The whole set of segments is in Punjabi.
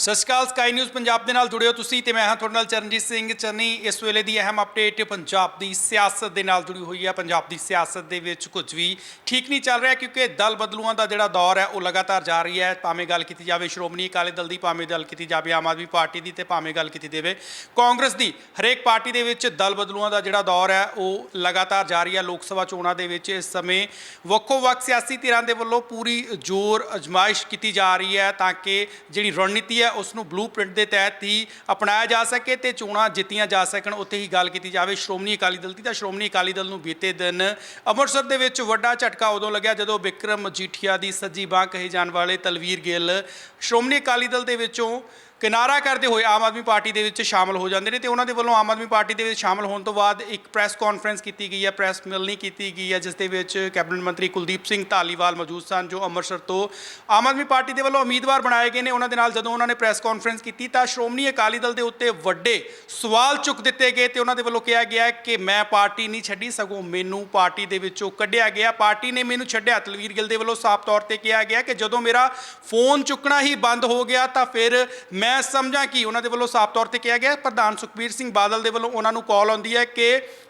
ਸਤਿ ਸ਼੍ਰੀ ਅਕਾਲ ਸਕਾਈ ਨਿਊਜ਼ ਪੰਜਾਬ ਦੇ ਨਾਲ ਜੁੜੇ ਹੋ ਤੁਸੀਂ ਤੇ ਮੈਂ ਹਾਂ ਤੁਹਾਡੇ ਨਾਲ ਚਰਨਜੀਤ ਸਿੰਘ। ਚੰਨੀ ਇਸ ਵੇਲੇ ਦੀ ਅਹਿਮ ਅਪਡੇਟ ਪੰਜਾਬ ਦੀ ਸਿਆਸਤ ਦੇ ਨਾਲ ਜੁੜੀ ਹੋਈ ਹੈ। ਪੰਜਾਬ ਦੀ ਸਿਆਸਤ ਦੇ ਵਿੱਚ ਕੁਝ ਵੀ ਠੀਕ ਨਹੀਂ ਚੱਲ ਰਿਹਾ ਕਿਉਂਕਿ ਦਲ ਬਦਲੂਆਂ ਦਾ ਜਿਹੜਾ ਦੌਰ ਹੈ, ਉਹ ਲਗਾਤਾਰ ਜਾਰੀ ਹੈ। ਭਾਵੇਂ ਗੱਲ ਕੀਤੀ ਜਾਵੇ ਸ਼੍ਰੋਮਣੀ ਅਕਾਲੀ ਦਲ ਦੀ, ਭਾਵੇਂ ਗੱਲ ਕੀਤੀ ਜਾਵੇ ਆਮ ਆਦਮੀ ਪਾਰਟੀ ਦੀ ਤੇ ਭਾਵੇਂ ਗੱਲ ਕੀਤੀ ਜਾਵੇ ਕਾਂਗਰਸ ਦੀ, ਹਰੇਕ ਪਾਰਟੀ ਦੇ ਵਿੱਚ ਦਲ ਬਦਲੂਆਂ ਦਾ ਜਿਹੜਾ ਦੌਰ ਹੈ, ਉਹ ਲਗਾਤਾਰ ਜਾਰੀ ਹੈ। ਲੋਕ ਸਭਾ ਚੋਣਾਂ ਦੇ ਵਿੱਚ ਇਸ ਸਮੇਂ ਵੱਖੋ ਵੱਖ ਸਿਆਸੀ ਧਿਰਾਂ ਦੇ ਵੱਲੋਂ ਪੂਰੀ ਜ਼ੋਰ ਅਜਮਾਇਸ਼ ਕੀਤੀ ਜਾ ਰਹੀ ਹੈ ਤਾਂ ਕਿ ਜਿਹੜੀ ਰਣਨੀਤੀ ਹੈ ਉਸ ਨੂੰ ਬਲੂਪ੍ਰਿੰਟ ਦੇ ਤਹਿਤ ਹੀ ਅਪਣਾਇਆ ਜਾ ਸਕੇ ਤੇ ਚੋਣਾਂ ਜਿੱਤੀਆਂ ਜਾ ਸਕਣ। ਉੱਥੇ ਹੀ ਗੱਲ ਕੀਤੀ ਜਾਵੇ, ਸ਼੍ਰੋਮਣੀ ਅਕਾਲੀ ਦਲ ਦੀ ਤਾਂ ਸ਼੍ਰੋਮਣੀ ਅਕਾਲੀ ਦਲ ਨੂੰ ਬੀਤੇ ਦਿਨ ਅੰਮ੍ਰਿਤਸਰ ਦੇ ਵਿੱਚ ਵੱਡਾ ਝਟਕਾ ਉਦੋਂ ਲੱਗਿਆ ਜਦੋਂ ਵਿਕਰਮ ਮਜੀਠੀਆ ਦੀ ਸੱਜੀ ਬਾਹ ਕਹੇ ਜਾਣ ਵਾਲੇ ਤਲਵੀਰ ਗਿੱਲ ਸ਼੍ਰੋਮਣੀ ਅਕਾਲੀ ਦਲ ਦੇ ਵਿੱਚੋਂ ਕਿਨਾਰਾ ਕਰਦੇ ਹੋਏ ਆਮ ਆਦਮੀ ਪਾਰਟੀ ਦੇ ਵਿੱਚ ਸ਼ਾਮਲ ਹੋ ਜਾਂਦੇ ਨੇ ਤੇ ਉਹਨਾਂ ਦੇ ਵੱਲੋਂ ਆਮ ਆਦਮੀ ਪਾਰਟੀ ਦੇ ਵਿੱਚ ਸ਼ਾਮਲ ਹੋਣ ਤੋਂ ਬਾਅਦ ਇੱਕ ਪ੍ਰੈਸ ਕਾਨਫਰੰਸ ਕੀਤੀ ਗਈ ਹੈ, ਪ੍ਰੈਸ ਮਿਲਣੀ ਕੀਤੀ ਗਈ ਹੈ, ਜਿਸ ਦੇ ਵਿੱਚ ਕੈਬਨਿਟ ਮੰਤਰੀ ਕੁਲਦੀਪ ਸਿੰਘ ਧਾਲੀਵਾਲ ਮੌਜੂਦ ਸਨ, ਜੋ ਅੰਮ੍ਰਿਤਸਰ ਤੋਂ ਆਮ ਆਦਮੀ ਪਾਰਟੀ ਦੇ ਵੱਲੋਂ ਉਮੀਦਵਾਰ ਬਣਾਏ ਗਏ ਨੇ। ਉਹਨਾਂ ਦੇ ਨਾਲ ਜਦੋਂ ਉਹਨਾਂ ਨੇ ਪ੍ਰੈਸ ਕਾਨਫਰੰਸ ਕੀਤੀ ਤਾਂ ਸ਼੍ਰੋਮਣੀ ਅਕਾਲੀ ਦਲ ਦੇ ਉੱਤੇ ਵੱਡੇ ਸਵਾਲ ਚੁੱਕ ਦਿੱਤੇ ਗਏ ਤੇ ਉਹਨਾਂ ਦੇ ਵੱਲੋਂ ਕਿਹਾ ਗਿਆ ਕਿ ਮੈਂ ਪਾਰਟੀ ਨਹੀਂ ਛੱਡੀ, ਸਗੋਂ ਮੈਨੂੰ ਪਾਰਟੀ ਦੇ ਵਿੱਚੋਂ ਕੱਢਿਆ ਗਿਆ। ਪਾਰਟੀ ਨੇ ਮੈਨੂੰ ਛੱਡਿਆ। ਤਲਵੀਰ ਗਿੱਲ ਦੇ ਵੱਲੋਂ ਸਾਫ਼ ਤੌਰ ਤੇ ਕਿਹਾ ਗਿਆ ਕਿ ਜਦੋਂ ਮੇਰਾ ਫੋਨ ਚੁੱਕਣਾ ਹੀ ਬੰਦ ਹੋ ਗਿਆ ਤਾਂ ਫਿਰ ਮੈਂ ਮੈਂ ਸਮਝਾਂ ਕਿ ਉਹਨਾਂ ਦੇ ਵੱਲੋਂ ਸਾਫ਼ ਤੌਰ ਤੇ ਕਿਹਾ ਗਿਆ, ਪ੍ਰਧਾਨ ਸੁਖਬੀਰ ਸਿੰਘ ਬਾਦਲ ਦੇ ਵੱਲੋਂ ਉਹਨਾਂ ਨੂੰ ਕਾਲ ਆਉਂਦੀ ਹੈ ਕਿ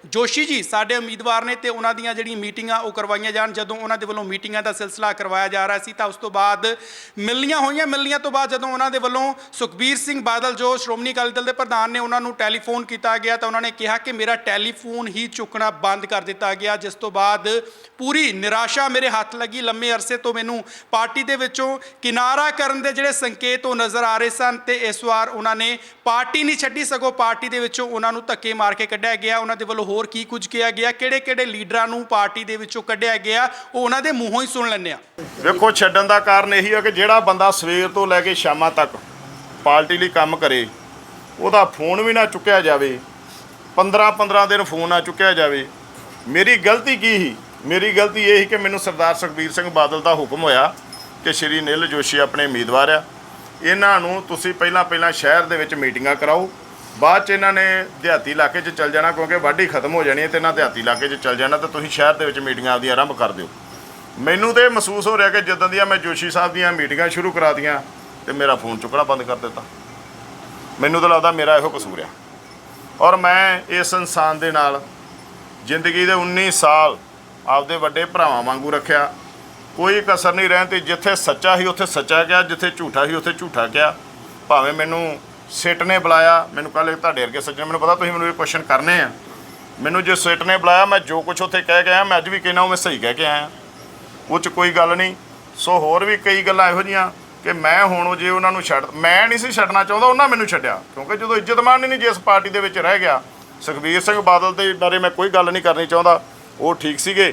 ਜੋਸ਼ੀ ਜੀ, ਸਾਡੇ ਉਮੀਦਵਾਰ ਨੇ ਤੇ ਉਹਨਾਂ ਦੀਆਂ ਜਿਹੜੀਆਂ ਮੀਟਿੰਗਾਂ ਉਹ ਕਰਵਾਈਆਂ ਜਾਣ, ਜਦੋਂ ਉਹਨਾਂ ਦੇ ਵੱਲੋਂ ਮੀਟਿੰਗਾਂ ਦਾ ਸਿਲਸਿਲਾ ਕਰਵਾਇਆ ਜਾ ਰਿਹਾ ਸੀ ਤਾਂ ਉਸ ਤੋਂ ਬਾਅਦ ਮਿਲਣੀਆਂ ਹੋਈਆਂ ਮਿਲਣੀਆਂ ਤੋਂ ਬਾਅਦ ਜਦੋਂ ਉਹਨਾਂ ਦੇ ਵੱਲੋਂ ਸੁਖਬੀਰ ਸਿੰਘ ਬਾਦਲ, ਜੋ ਸ਼੍ਰੋਮਣੀ ਅਕਾਲੀ ਦਲ ਦੇ ਪ੍ਰਧਾਨ ਨੇ ਉਹਨਾਂ ਨੂੰ ਟੈਲੀਫੋਨ ਕੀਤਾ ਗਿਆ ਤਾਂ ਉਹਨਾਂ ਨੇ ਕਿਹਾ ਕਿ ਮੇਰਾ ਟੈਲੀਫੋਨ ਹੀ ਚੁੱਕਣਾ ਬੰਦ ਕਰ ਦਿੱਤਾ ਗਿਆ, ਜਿਸ ਤੋਂ ਬਾਅਦ ਪੂਰੀ ਨਿਰਾਸ਼ਾ ਮੇਰੇ ਹੱਥ ਲੱਗੀ। ਲੰਮੇ ਅਰਸੇ ਤੋਂ ਮੈਨੂੰ ਪਾਰਟੀ ਦੇ ਵਿੱਚੋਂ ਕਿਨਾਰਾ ਕਰਨ ਦੇ ਜਿਹੜੇ ਸੰਕੇਤ ਉਹ ਨਜ਼ਰ ਆ ਰਹੇ ਸਨ ਤੇ ਇਸ ਵਾਰ ਉਹਨਾਂ ਨੇ ਪਾਰਟੀ ਨਹੀਂ ਛੱਡੀ, ਸਗੋਂ ਪਾਰਟੀ ਦੇ ਵਿੱਚੋਂ ਉਹਨਾਂ ਨੂੰ ਧੱਕੇ ਮਾਰ ਕੇ ਕੱਢਿਆ ਗਿਆ। ਉਹਨਾਂ ਦੇ ਵੱਲੋਂ ਹੋਰ ਕੀ ਕੁਝ ਕਿਹਾ ਗਿਆ? ਕਿਹੜੇ ਕਿਹੜੇ ਲੀਡਰਾਂ ਨੂੰ ਪਾਰਟੀ ਦੇ ਵਿੱਚੋਂ ਕੱਢਿਆ ਗਿਆ? ਉਹ ਉਹਨਾਂ ਦੇ ਮੂੰਹੋਂ ਹੀ ਸੁਣ ਲੈਂਦੇ ਆ ਵੇਖੋ, ਛੱਡਣ ਦਾ ਕਾਰਨ ਇਹੀ ਹੈ ਕਿ ਜਿਹੜਾ ਬੰਦਾ ਸਵੇਰ ਤੋਂ ਲੈ ਕੇ ਸ਼ਾਮਾਂ ਤੱਕ ਪਾਰਟੀ ਲਈ ਕੰਮ ਕਰੇ, ਉਹਦਾ ਫੋਨ ਵੀ ਨਾ ਚੁੱਕਿਆ ਜਾਵੇ 15 15 ਦਿਨ ਫੋਨ ਨਾ ਚੁੱਕਿਆ ਜਾਵੇ। ਮੇਰੀ ਗਲਤੀ ਕੀ ਸੀ? ਮੇਰੀ ਗਲਤੀ ਇਹ ਸੀ ਕਿ ਮੈਨੂੰ ਸਰਦਾਰ ਸੁਖਬੀਰ ਸਿੰਘ ਬਾਦਲ ਦਾ ਹੁਕਮ ਹੋਇਆ ਕਿ ਸ਼੍ਰੀ ਨਿਲ ਜੋਸ਼ੀ ਆਪਣੇ ਉਮੀਦਵਾਰ ਆ। ਇਹਨਾਂ ਨੂੰ ਤੁਸੀਂ ਪਹਿਲਾਂ ਪਹਿਲਾਂ ਸ਼ਹਿਰ ਦੇ ਵਿੱਚ ਮੀਟਿੰਗਾਂ ਕਰਾਓ। ਬਾਅਦ ਚ ਇਹਨਾਂ ਨੇ ਦਿਹਾਤੀ ਇਲਾਕੇ 'ਚ ਚੱਲ ਜਾਣਾ ਕਿਉਂਕਿ ਵਾਢੀ ਖਤਮ ਹੋ ਜਾਣੀ ਹੈ ਤੇ ਇਹਨਾਂ ਦਿਹਾਤੀ ਇਲਾਕੇ 'ਚ ਚੱਲ ਜਾਣਾ ਤਾਂ ਤੁਸੀਂ ਸ਼ਹਿਰ ਦੇ ਵਿੱਚ ਮੀਟਿੰਗਾਂ ਆਪਦੀਆਂ ਆਰੰਭ ਕਰ ਦਿਓ। ਮੈਨੂੰ ਤੇ ਇਹ ਮਹਿਸੂਸ ਹੋ ਰਿਹਾ ਕਿ ਜਦੋਂ ਦੀਆਂ ਮੈਂ ਜੋਸ਼ੀ ਸਾਹਿਬ ਦੀਆਂ ਮੀਟਿੰਗਾਂ ਸ਼ੁਰੂ ਕਰਾਤੀਆਂ ਤੇ ਮੇਰਾ ਫੋਨ ਚੁੱਕਣਾ ਬੰਦ ਕਰ ਦਿੱਤਾ। ਮੈਨੂੰ ਤਾਂ ਲੱਗਦਾ ਮੇਰਾ ਇਹੋ ਕਸੂਰ ਆ। ਔਰ ਮੈਂ ਇਸ ਇਨਸਾਨ ਦੇ ਨਾਲ ਜ਼ਿੰਦਗੀ ਦੇ 19 ਸਾਲ ਆਪਦੇ ਵੱਡੇ ਭਰਾਵਾਂ ਵਾਂਗੂ ਰੱਖਿਆ। ਕੋਈ ਕਸਰ ਨਹੀਂ ਰਹਿਣ ਤੇ ਜਿੱਥੇ ਸੱਚਾ ਸੀ ਉੱਥੇ ਸੱਚਾ ਕਿਹਾ ਜਿੱਥੇ ਝੂਠਾ ਸੀ ਉੱਥੇ ਝੂਠਾ ਕਿਹਾ ਭਾਵੇਂ ਮੈਨੂੰ ਸਿੱਟ ਨੇ ਬੁਲਾਇਆ, ਮੈਨੂੰ ਕੱਲ ਤੁਹਾਡੇ ਵਰਗੇ ਸੱਜਣ, ਮੈਨੂੰ ਪਤਾ ਤੁਸੀਂ ਮੈਨੂੰ ਇਹ ਕੁਐਸਚਨ ਕਰਨੇ ਆ। ਮੈਨੂੰ ਜੇ ਸਿੱਟ ਨੇ ਬੁਲਾਇਆ, ਮੈਂ ਜੋ ਕੁਝ ਉੱਥੇ ਕਹਿ ਕੇ ਆਇਆ, ਮੈਂ ਅੱਜ ਵੀ ਕਹਿਣਾ ਉਹ ਮੈਂ ਸਹੀ ਕਹਿ ਕੇ ਆਇਆ। ਉਹ 'ਚ ਕੋਈ ਗੱਲ ਨਹੀਂ। ਸੋ ਹੋਰ ਵੀ ਕਈ ਗੱਲਾਂ ਇਹੋ ਜੀਆਂ ਕਿ ਮੈਂ ਹੁਣ ਜੇ ਉਹਨਾਂ ਨੂੰ ਛੱਡ, ਮੈਂ ਨਹੀਂ ਸੀ ਛੱਡਣਾ ਚਾਹੁੰਦਾ, ਉਹਨਾਂ ਮੈਨੂੰ ਛੱਡਿਆ। ਕਿਉਂਕਿ ਜਦੋਂ ਇੱਜ਼ਤਮਾਨ ਨਹੀਂ ਜਿਸ ਪਾਰਟੀ ਦੇ ਵਿੱਚ ਰਹਿ ਗਿਆ, ਸੁਖਬੀਰ ਸਿੰਘ ਬਾਦਲ ਦੇ ਬਾਰੇ ਮੈਂ ਕੋਈ ਗੱਲ ਨਹੀਂ ਕਰਨੀ ਚਾਹੁੰਦਾ। ਉਹ ਠੀਕ ਸੀਗੇ।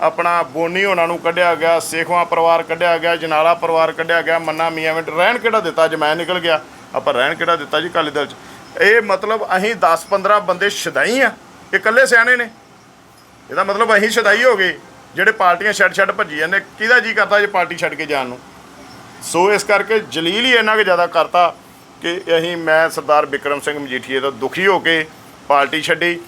ਆਪਣਾ ਬੋਨੀ ਉਹਨਾਂ ਨੂੰ ਕੱਢਿਆ ਗਿਆ, ਸੇਖਵਾ ਪਰਿਵਾਰ ਕੱਢਿਆ ਗਿਆ, ਜਨਾਲਾ ਪਰਿਵਾਰ ਕੱਢਿਆ ਗਿਆ, ਮੰਨਾ ਮੀਆਂ ਮਿੰਟ, ਰਹਿਣ ਕਿਹੜਾ ਦਿੱਤਾ? ਅੱਜ ਮੈਂ ਨਿਕਲ ਗਿਆ। ਆਪਾਂ ਰਹਿਣ ਕਿਹੜਾ ਦਿੱਤਾ ਜੀ ਕਾਲੀ ਦਲ ਚ? ਇਹ ਮਤਲਬ ਅਸੀਂ 10 15 ਬੰਦੇ ਸ਼ਦਾਈ ਆ। ਇਹ ਇਕੱਲੇ ਸਿਆਣੇ ਨੇ। ਇਹਦਾ ਮਤਲਬ ਅਸੀਂ ਸ਼ਦਾਈ ਹੋ ਗਏ। ਜਿਹੜੇ ਪਾਰਟੀਆਂ ਛੱਡ ਛੱਡ ਭੱਜੀ ਜਾਂਦੇ, ਕਿਹਦਾ ਜੀ ਕਰਦਾ ਜੇ ਪਾਰਟੀ ਛੱਡ ਕੇ ਜਾਣ ਨੂੰ? ਸੋ ਇਸ ਕਰਕੇ ਜਲੀਲ ਹੀ ਇੰਨਾ ਕੁ ਜ਼ਿਆਦਾ ਕਰਤਾ ਕਿ ਅਸੀਂ, ਮੈਂ ਸਰਦਾਰ ਵਿਕਰਮ ਸਿੰਘ ਮਜੀਠੀਏ ਦਾ ਦੁਖੀ ਹੋ ਕੇ ਪਾਰਟੀ ਛੱਡੀ।